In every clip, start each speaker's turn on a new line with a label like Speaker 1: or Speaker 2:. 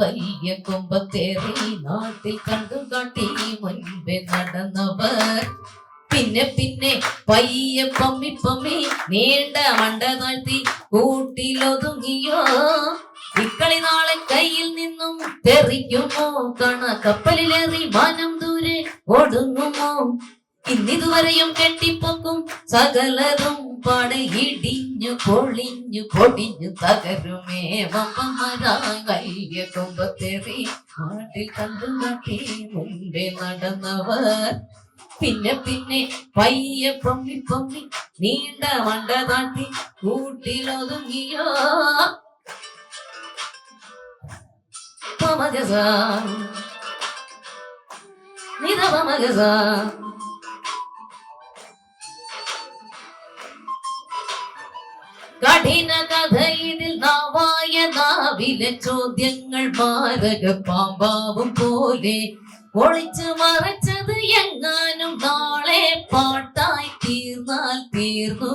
Speaker 1: വലിയ കുമ്പത്തേറി നാട്ടിൽ കണ്ടു കാട്ടി മുൻപേ നടന്നവർ. പിന്നെ പിന്നെ പയ്യെ പമ്മി പമ്മി നീണ്ട മണ്ട താഴ്ത്തി കൂട്ടിലൊതുങ്ങിയോ? ഇക്കളി നാളെ കയ്യിൽ നിന്നും തെറിക്കുമോ? കണ കപ്പലിലേറി മാനം ദൂരെ ഒടുങ്ങുമോ? ഇന്നിതുവരെയും കെട്ടിപ്പൊക്കും സകലതും പാടെ ഇടിഞ്ഞു പൊളിഞ്ഞു പൊടിഞ്ഞു തകരുമേ. വമ്പന്മാരായി വലിയ കൊമ്പത്തേറി നാട്ടിൽ കണ്ടു നാട്ടി മുൻപേ നടന്നവർ. പിന്നെ പിന്നെ പയ്യെ പൊമ്മി പൊമ്മി നീണ്ട മണ്ട താട്ടി കൂട്ടിലൊതുങ്ങിയോ. പമഗസ നിരവമഗസ കഠിന കഥയിൽ നാവായ നാവിലെ ചോദ്യങ്ങൾ മാരക പാമ്പാവും പോലെ ഒളിച്ചു മറച്ചത് എങ്ങാനും നാളെ പാട്ടായി തീർന്നാൽ തീർന്നു!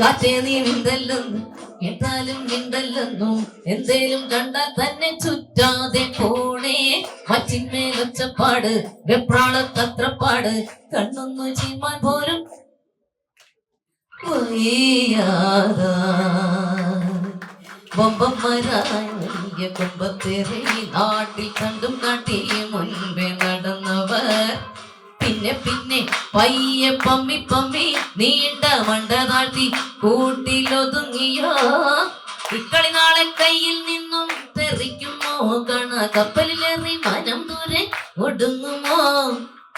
Speaker 1: കാറ്റേ നീ മിണ്ടല്ലെന്ന് എന്തായാലും മിണ്ടല്ലെന്നു എന്തേലും കണ്ടാൽ തന്നെ ചുറ്റാതെ പോണേ മറ്റിന്മേലൊച്ചപ്പാട് വെപ്രാളത്തത്രപ്പാട് കണ്ണൊന്നു ചീമാൻ പോലും വലിയ കുമ്പത്തേറി നാട്ടിൽ കണ്ടും കാട്ടി മുൻപേ നടന്നവർ. പിന്നെ പിന്നെ പയ്യെ പമ്മി പമ്മി നീണ്ട മണ്ട താഴ്ത്തി കൂട്ടിലൊതുങ്ങിയോ. ഇക്കളി നാളെ കയ്യിൽ നിന്നും തെറിക്കുമോ? കണ കപ്പലിലേറി മനം ദൂരെ ഒടുങ്ങുമോ?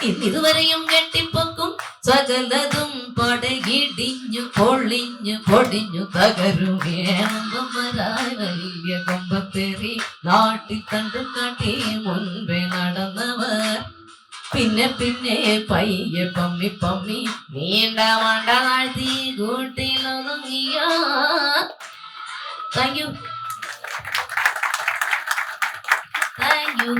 Speaker 1: ഇന്നിതുവരെയും കെട്ടിപ്പൊക്കും സകലതും പടകിടിഞ്ഞു പൊളിഞ്ഞു പൊടിഞ്ഞു തകരുകേണമ്പരായി വലിയ കൊമ്പത്തേറി നാട്ടിൽ കണ്ടു കാട്ടി മുൻപേ നടന്നവർ. പിന്നെ പിന്നെ പയ്യെ പമ്മി പമ്മി നീണ്ട മണ്ട താഴ്ത്തി കൂട്ടിലൊതുങ്ങിയോ താങ്ക് യു താങ്ക് യു